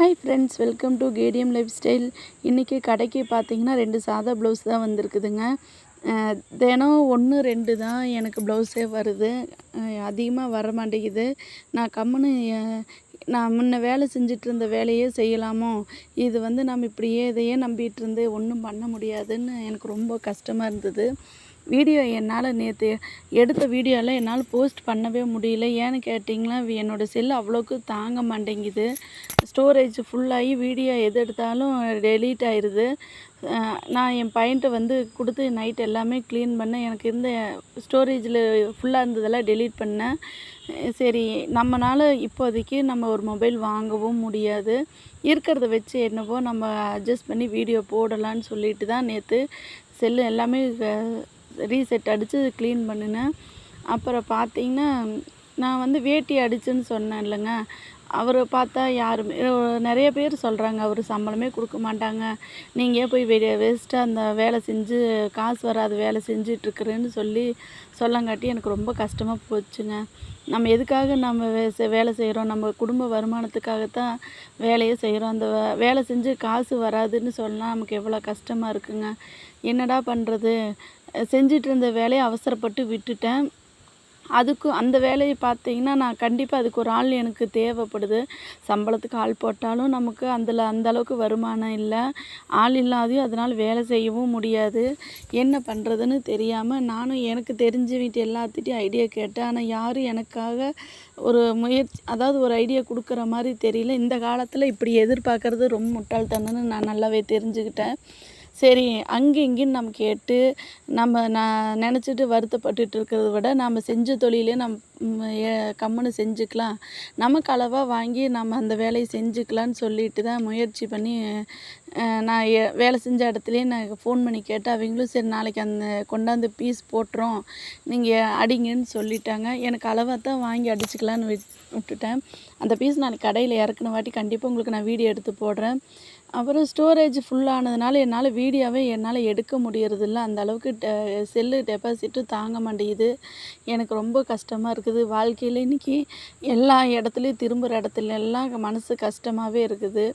Hi friends welcome to KTM lifestyle இன்றைக்கி கடைக்கு பார்த்தீங்கன்னா ரெண்டு சாதா ப்ளவுஸ் தான் வந்திருக்குதுங்க. தினம் ஒன்று ரெண்டு தான் எனக்கு ப்ளவுஸே வருது. அதிகமாக வர மாட்டேங்குது. நான் கம்முன்னு நான் முன்ன வேலை செஞ்சுட்டு இருந்த வேலையே செய்யலாமோ? இது வந்து நம்ம இப்படியே இதையே நம்பிகிட்டு இருந்து ஒன்றும் பண்ண முடியாதுன்னு எனக்கு ரொம்ப கஷ்டமாக இருந்தது. வீடியோ என்னால் நேற்று எடுத்த வீடியோலாம் என்னால் போஸ்ட் பண்ணவே முடியல. ஏன்னு கேட்டிங்கன்னா என்னோடய செல் அவ்வளோக்கு தாங்க மாட்டேங்குது. ஸ்டோரேஜ் ஃபுல்லாகி வீடியோ எது எடுத்தாலும் டெலீட் ஆயிடுது நான் என் பையன்ட்ட வந்து கொடுத்து நைட் எல்லாமே க்ளீன் பண்ணேன். எனக்கு இருந்த ஸ்டோரேஜில் ஃபுல்லாக இருந்ததெல்லாம் டெலீட் பண்ணேன். சரி நம்மளால் இப்போதைக்கு நம்ம ஒரு மொபைல் வாங்கவும் முடியாது. இருக்கிறத வச்சு என்னவோ நம்ம அட்ஜஸ்ட் பண்ணி வீடியோ போடலான்னு சொல்லிட்டு தான் நேற்று செல்லு எல்லாமே ரீசெட் அடித்து க்ளீன் பண்ணினேன். அப்புறம் பார்த்தீங்கன்னா நான் வந்து வேட்டி அடிச்சுன்னு சொன்னேன் இல்லைங்க அவரை பார்த்தா யாருமே நிறைய பேர் சொல்கிறாங்க அவர் சம்பளமே கொடுக்க மாட்டாங்க. நீங்கள் போய் வெளியே வேஸ்ட்டாக அந்த வேலை செஞ்சு காசு வராது வேலை செஞ்சிட்ருக்குறேன்னு சொல்லி சொல்லங்காட்டி எனக்கு ரொம்ப கஷ்டமாக போச்சுங்க. நம்ம எதுக்காக நம்ம வே செ- வேலை செய்கிறோம் நம்ம குடும்ப வருமானத்துக்காகத்தான் வேலையே செய்கிறோம் அந்த வேலை செஞ்சு காசு வராதுன்னு சொன்னால் நமக்கு எவ்வளோ கஷ்டமாக இருக்குங்க. என்னடா பண்ணுறது செஞ்சிட்டு இருந்த வேலையை அவசரப்பட்டு விட்டுட்டேன். அதுக்கும் அந்த வேலையை பார்த்தீங்கன்னா நான் கண்டிப்பாக அதுக்கு ஒரு ஆள் எனக்கு தேவைப்படுது. சம்பளத்துக்கு ஆள் போட்டாலும் நமக்கு அதில் அந்த அளவுக்கு வருமானம் இல்லை. ஆள் இல்லாதையும் அதனால் வேலை செய்யவும் முடியாது. என்ன பண்ணுறதுன்னு தெரியாமல் நானும் எனக்கு தெரிஞ்ச வீட்டு எல்லாத்துட்டையும் ஐடியா கேட்டேன். ஆனால் யாரும் எனக்காக ஒரு முயற்சி அதாவது ஒரு ஐடியா கொடுக்குற மாதிரி தெரியல. இந்த காலத்தில் இப்படி எதிர்பார்க்குறது ரொம்ப முட்டாள்தனம்னு நான் நல்லாவே தெரிஞ்சுக்கிட்டேன். சரி அங்கே இங்கேன்னு நம்ம கேட்டு நம்ம நான் நினச்சிட்டு வருத்தப்பட்டுட்டு இருக்கிறத விட நம்ம செஞ்ச தொழிலே நம் ஏ- கம்முன்னு செஞ்சுக்கலாம். நமக்கு அளவாக வாங்கி நம்ம அந்த வேலையை செஞ்சுக்கலான்னு சொல்லிட்டு தான் முயற்சி பண்ணி நான் ஏ வேலை செஞ்ச இடத்துலையே நான் ஃபோன் பண்ணி கேட்டேன். அவங்களும் சரி நாளைக்கு அந்த கொண்டாந்து பீஸ் போட்டுறோம். நீங்கள் அடிங்கன்னு சொல்லிட்டாங்க. எனக்கு அளவாக தான் வாங்கி அடிச்சுக்கலான்னு விட் விட்டுட்டேன். அந்த பீஸ் நான் கடையில் இறக்குன வாட்டி கண்டிப்பாக உங்களுக்கு நான் வீடியோ எடுத்து போடுறேன். அப்புறம் ஸ்டோரேஜ் ஃபுல்லானதுனால என்னால் வீடியோவே என்னால் எடுக்க முடியறதில்ல. அந்த அளவுக்கு டெ செல்லு டெபாசிட்டு தாங்க மாட்டேங்குது. எனக்கு ரொம்ப கஷ்டமாக இருக்குது. வாழ்க்கையில் இன்றைக்கி எல்லா இடத்துலையும் திரும்புகிற இடத்துல எல்லாம் மனசு கஷ்டமாகவே இருக்குது.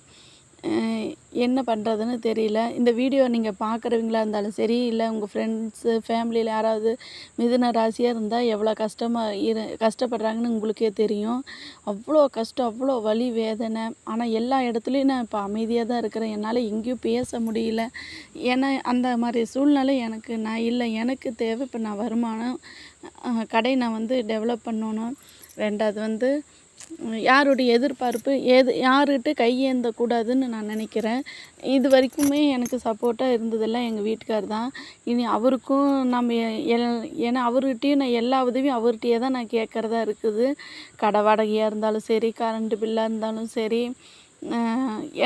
என்ன பண்ணுறதுன்னு தெரியல. இந்த வீடியோ நீங்கள் பார்க்குறவங்களா இருந்தாலும் சரி இல்லை உங்கள் ஃப்ரெண்ட்ஸு ஃபேமிலியில் யாராவது மிதுன ராசியாக இருந்தால் எவ்வளோ கஷ்டமாக இரு கஷ்டப்படுறாங்கன்னு உங்களுக்கே தெரியும். அவ்வளோ கஷ்டம் அவ்வளோ வலி வேதனை. ஆனால் எல்லா இடத்துலையும் நான் இப்போ அமைதியாக தான் இருக்கிறேன். என்னால் எங்கேயும் பேச முடியல. ஏன்னா அந்த மாதிரி சூழ்நிலை எனக்கு நான் இல்லை. எனக்கு தேவை இப்போ நான் வருமானம். கடையை கடை நான் வந்து டெவலப் பண்ணணும் ரெண்டாவது வந்து யாருடைய எதிர்பார்ப்பு எது யாருகிட்ட கையேந்தக்கூடாதுன்னு நான் நினைக்கிறேன். இது வரைக்குமே எனக்கு சப்போர்ட்டாக இருந்ததெல்லாம் எங்கள் வீட்டுக்கார் தான். இனி அவருக்கும் நம்ம எ- எல்- ஏன்னா அவர்கிட்டயும் நான் எல்லா உதவியும் அவர்கிட்டயே தான் நான் கேட்குறதா இருக்குது. கடை வாடகையாக இருந்தாலும் சரி கரண்ட்டு பில்லாக இருந்தாலும் சரி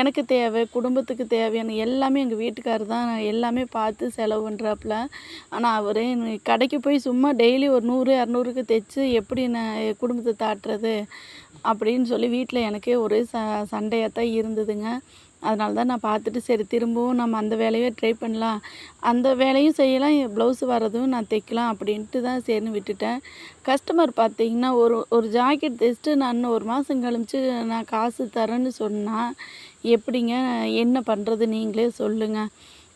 எனக்கு தேவை குடும்பத்துக்கு தேவையான எல்லாமே எங்கள் வீட்டுக்காரர் தான். எல்லாமே பார்த்து செலவு பண்ணுறாப்புல ஆனால் அவர் கடைக்கு போய் சும்மா டெய்லி ஒரு நூறு இரநூறுக்கு தைச்சு எப்படி நான் குடும்பத்தை தாட்டுறது அப்படின்னு சொல்லி வீட்டில் எனக்கே ஒரே ச சண்டையாக தான் இருந்ததுங்க. அதனால தான் நான் பார்த்துட்டு சரி திரும்பவும் நம்ம அந்த வேலையே ட்ரை பண்ணலாம். அந்த வேலையும் செய்யலாம் ப்ளவுஸ் வர்றதும் நான் தைக்கலாம் அப்படின்ட்டு தான் சரின்னு விட்டுட்டேன். கஸ்டமர் பார்த்தீங்கன்னா ஒரு ஒரு ஜாக்கெட் தைச்சிட்டு நான் இன்னும் ஒரு மாதம் கழிச்சு நான் காசு தரேன்னு சொன்னால் எப்படிங்க என்ன பண்ணுறது நீங்களே சொல்லுங்கள்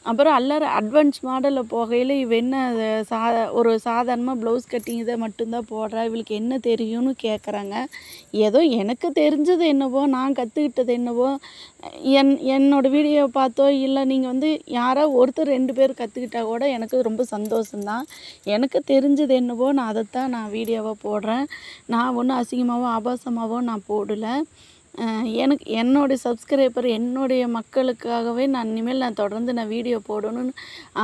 அப்புறம் அல்லற அட்வான்ஸ் மாடலில் போகையில் இவ என்ன அது சா ஒரு சாதாரணமாக ப்ளவுஸ் கட்டிங் இதை மட்டும்தான் போடுறா இவளுக்கு என்ன தெரியும்னு கேட்குறாங்க ஏதோ எனக்கு தெரிஞ்சது என்னவோ நான் கற்றுக்கிட்டது என்னவோ என் என்னோட வீடியோ பார்த்தோ இல்லை நீங்கள் வந்து யாரோ ஒருத்தர் ரெண்டு பேர் கற்றுக்கிட்டா கூட எனக்கு ரொம்ப சந்தோஷம்தான். எனக்கு தெரிஞ்சது என்னவோ நான் அதைத்தான் நான் வீடியோவாக போடுறேன். நான் ஒன்றும் அசிங்கமாகவோ ஆபாசமாகவோ நான் போடலை. எனக்கு என்னுடைய சப்ஸ்கிரைபர் என்னுடைய மக்களுக்காகவே நான் இனிமேல் நான் தொடர்ந்து நான் வீடியோ போடணும்னு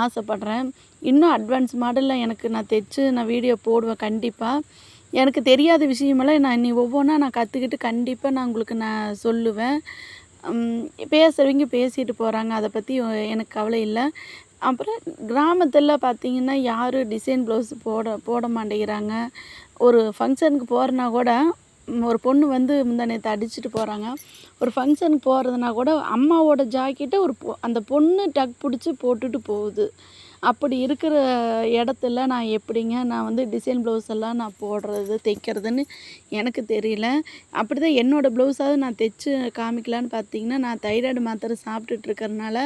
ஆசைப்பட்றேன். இன்னும் அட்வான்ஸ் மாடலில் எனக்கு நான் தைச்சு நான் வீடியோ போடுவேன் கண்டிப்பாக எனக்கு தெரியாத விஷயமெல்லாம் நான் நீ ஒவ்வொன்றா நான் கற்றுக்கிட்டு கண்டிப்பாக நான் உங்களுக்கு நான் சொல்லுவேன். பேசுகிறவங்க பேசிட்டு போகிறாங்க அதை பற்றி எனக்கு கவலை இல்லை. அப்புறம் கிராமத்தில் பார்த்தீங்கன்னா யாரும் டிசைன் ப்ளவுஸ் போட போட மாட்டேங்கிறாங்க. ஒரு ஃபங்க்ஷனுக்கு போகிறனா கூட ஒரு பொண்ணு வந்து முந்தா நேற்று அடிச்சுட்டு போகிறாங்க ஒரு ஃபங்க்ஷனுக்கு போகிறதுனா கூட அம்மாவோட ஜாக்கெட்டை ஒரு பொ அந்த பொண்ணு டக் பிடிச்சி போட்டுட்டு போகுது. அப்படி இருக்கிற இடத்துல நான் எப்படிங்க நான் வந்து டிசைன் ப்ளவுஸ் எல்லாம் நான் போடுறது தைக்கிறதுன்னு எனக்கு தெரியல. அப்படி தான் என்னோடய ப்ளவுஸாவது நான் தைச்சு காமிக்கலான்னு பார்த்தீங்கன்னா நான் தைராய்டு மாத்திரை சாப்பிட்டுட்ருக்கறனால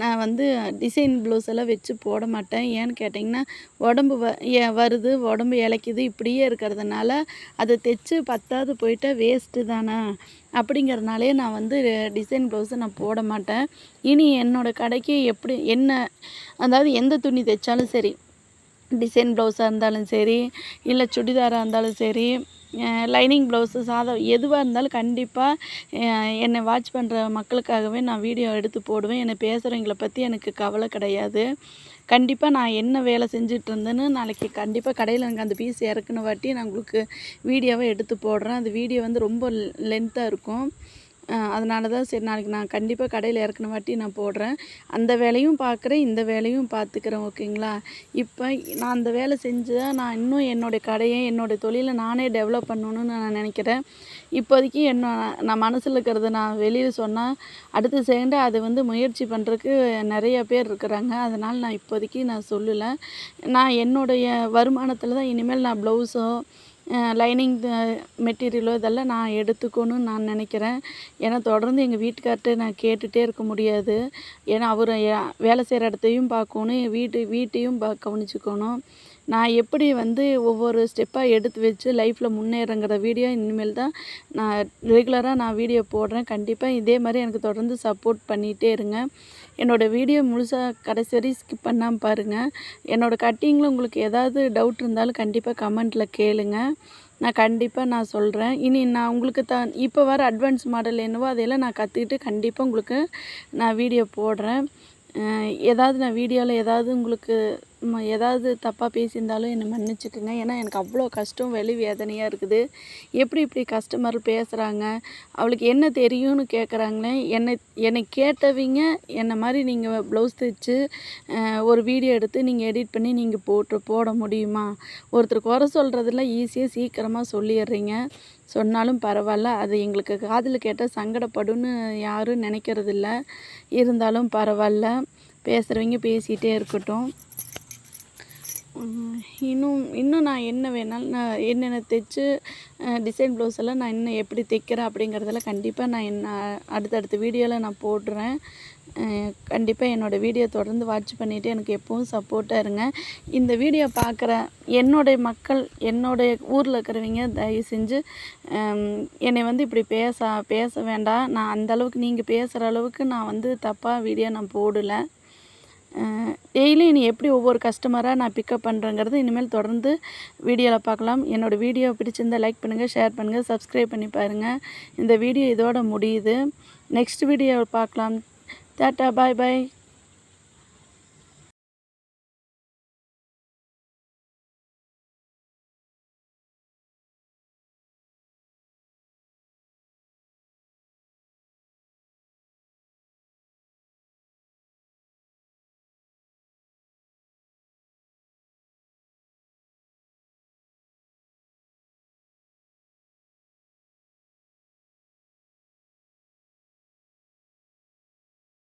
நான் வந்து டிசைன் ப்ளவுஸ் எல்லாம் வச்சு போட மாட்டேன். ஏன்னு கேட்டிங்கன்னா உடம்பு வ வருது உடம்பு இழைக்குது இப்படியே இருக்கிறதுனால அதை தைச்சு பத்தாவது போயிட்டால் வேஸ்ட்டு தானே? அப்படிங்கிறதுனாலே நான் வந்து டிசைன் ப்ளவுஸை நான் போட மாட்டேன். இனி என்னோடய கடைக்கு எப்படி என்ன அதாவது எந்த துணி தைச்சாலும் சரி டிசைன் ப்ளவுஸாக இருந்தாலும் சரி இல்லை சுடிதாராக இருந்தாலும் சரி லைனிங் ப்ளவுஸு சாதம் எதுவாக இருந்தாலும் கண்டிப்பாக என்னை வாட்ச் பண்ணுற மக்களுக்காகவே நான் வீடியோ எடுத்து போடுவேன். என்னை பேசுகிறவங்களை பற்றி எனக்கு கவலை கிடையாது. கண்டிப்பாக நான் என்ன வேலை செஞ்சுட்டு இருந்தேன்னு நாளைக்கு கண்டிப்பாக கடையில் எனக்கு அந்த பீஸ் இறக்குன வாட்டி நான் உங்களுக்கு வீடியோவை எடுத்து போடுறேன். அந்த வீடியோ வந்து ரொம்ப லென்த்தாக இருக்கும். அதனால தான் சரி நாளைக்கு நான் கண்டிப்பாக கடையில் இறக்குன வாட்டி நான் போடுறேன். அந்த வேலையும் பார்க்குறேன் இந்த வேலையும் பார்த்துக்கிறேன் ஓகேங்களா? இப்போ நான் அந்த வேலை செஞ்சால் நான் இன்னும் என்னுடைய கடையை என்னுடைய தொழிலை நானே டெவலப் பண்ணணும்னு நான் நினைக்கிறேன். இப்போதைக்கு என்ன நான் மனசில் இருக்கிறத நான் வெளியில் சொன்னால் அடுத்த செகண்டு அது வந்து முயற்சி பண்ணுறதுக்கு நிறைய பேர் இருக்கிறாங்க. அதனால் நான் இப்போதைக்கு நான் சொல்லலை. நான் என்னுடைய வருமானத்தில் தான் இனிமேல் நான் ப்ளவுஸோ லைனிங் மெட்டீரியலோ இதெல்லாம் நான் எடுத்துக்கணும்னு நான் நினைக்கிறேன். ஏன்னா தொடர்ந்து எங்கள் வீட்டுக்கார்ட்ட நான் கேட்டுகிட்டே இருக்க முடியாது. ஏன்னா அவர் வேலை செய்கிற இடத்தையும் பார்க்கணும் வீட்டு வீட்டையும் பா கவனிச்சுக்கணும். நான் எப்படி வந்து ஒவ்வொரு ஸ்டெப்பாக எடுத்து வச்சு லைஃப்பில் முன்னேறங்கிற வீடியோ இனிமேல் தான் நான் ரெகுலராக நான் வீடியோ போடுறேன். கண்டிப்பாக இதே மாதிரி எனக்கு தொடர்ந்து சப்போர்ட் பண்ணிகிட்டே இருங்க. என்னோடய வீடியோ முழுசாக கடைசி வரையும் ஸ்கிப் பண்ணாமல் பாருங்கள் என்னோடய கட்டிங்கில் உங்களுக்கு ஏதாவது டவுட் இருந்தாலும் கண்டிப்பாக கமெண்ட்டில் கேளுங்கள் நான் கண்டிப்பாக நான் சொல்கிறேன் இனி நான் உங்களுக்கு த இப்போ வர அட்வான்ஸ் மாடல் என்னவோ அதையெல்லாம் நான் கற்றுக்கிட்டு கண்டிப்பாக உங்களுக்கு நான் வீடியோ போடுறேன். ஏதாவது நான் வீடியோவில் ஏதாவது உங்களுக்கு ஏதாவது தப்பாக பேசியிருந்தாலும் என்னை மன்னிச்சுக்குங்க. ஏன்னா எனக்கு அவ்வளோ கஷ்டம் வெளி வேதனையாக இருக்குது. எப்படி இப்படி கஸ்டமர் பேசுகிறாங்க அவளுக்கு என்ன தெரியும்னு கேட்குறாங்களே என்னை என்னை கேட்டவங்க என்னை மாதிரி நீங்கள் ப்ளவுஸ் தைச்சு ஒரு வீடியோ எடுத்து நீங்கள் எடிட் பண்ணி நீங்கள் போட்டு போட முடியுமா? ஒருத்தர் குறை சொல்கிறதுல ஈஸியாக சீக்கிரமாக சொல்லிடுறீங்க. சொன்னாலும் பரவாயில்ல அது எங்களுக்கு காதில் கேட்டால் சங்கடப்படும்னு யாரும் நினைக்கிறதில்ல. இருந்தாலும் பரவாயில்ல பேசுகிறவங்க பேசிகிட்டே இருக்கட்டும். இன்னும் இன்னும் நான் என்ன வேணாலும் நான் என்னென்ன தைச்சு டிசைன் ப்ளவுஸ் எல்லாம் நான் இன்னும் எப்படி தைக்கிறேன் அப்படிங்கிறதெல்லாம் கண்டிப்பாக நான் என்ன அடுத்தடுத்த வீடியோவில் நான் போடுறேன். கண்டிப்பாக என்னோடய வீடியோ தொடர்ந்து வாட்ச் பண்ணிவிட்டு எனக்கு எப்பவும் சப்போர்ட்டாக இருங்க. இந்த வீடியோ பார்க்குற என்னுடைய மக்கள் என்னுடைய ஊரில் இருக்கிறவங்க தயவு செஞ்சு என்னை வந்து இப்படி பேச பேச வேண்டாம். நான் அந்த அளவுக்கு நீங்கள் பேசுகிற அளவுக்கு நான் வந்து தப்பாக வீடியோ நான் போடலை. டெய்லி இனி எப்படி ஒவ்வொரு கஸ்டமராக நான் பிக்கப் பண்ணுறேங்கிறது இனிமேல் தொடர்ந்து வீடியோவில் பார்க்கலாம். என்னோடய வீடியோ பிடிச்சிருந்தால் லைக் பண்ணுங்கள் ஷேர் பண்ணுங்கள் சப்ஸ்கிரைப் பண்ணி பாருங்கள் இந்த வீடியோ இதோட முடியுது. நெக்ஸ்ட் வீடியோவில் பார்க்கலாம். டாட்டா பாய் பாய்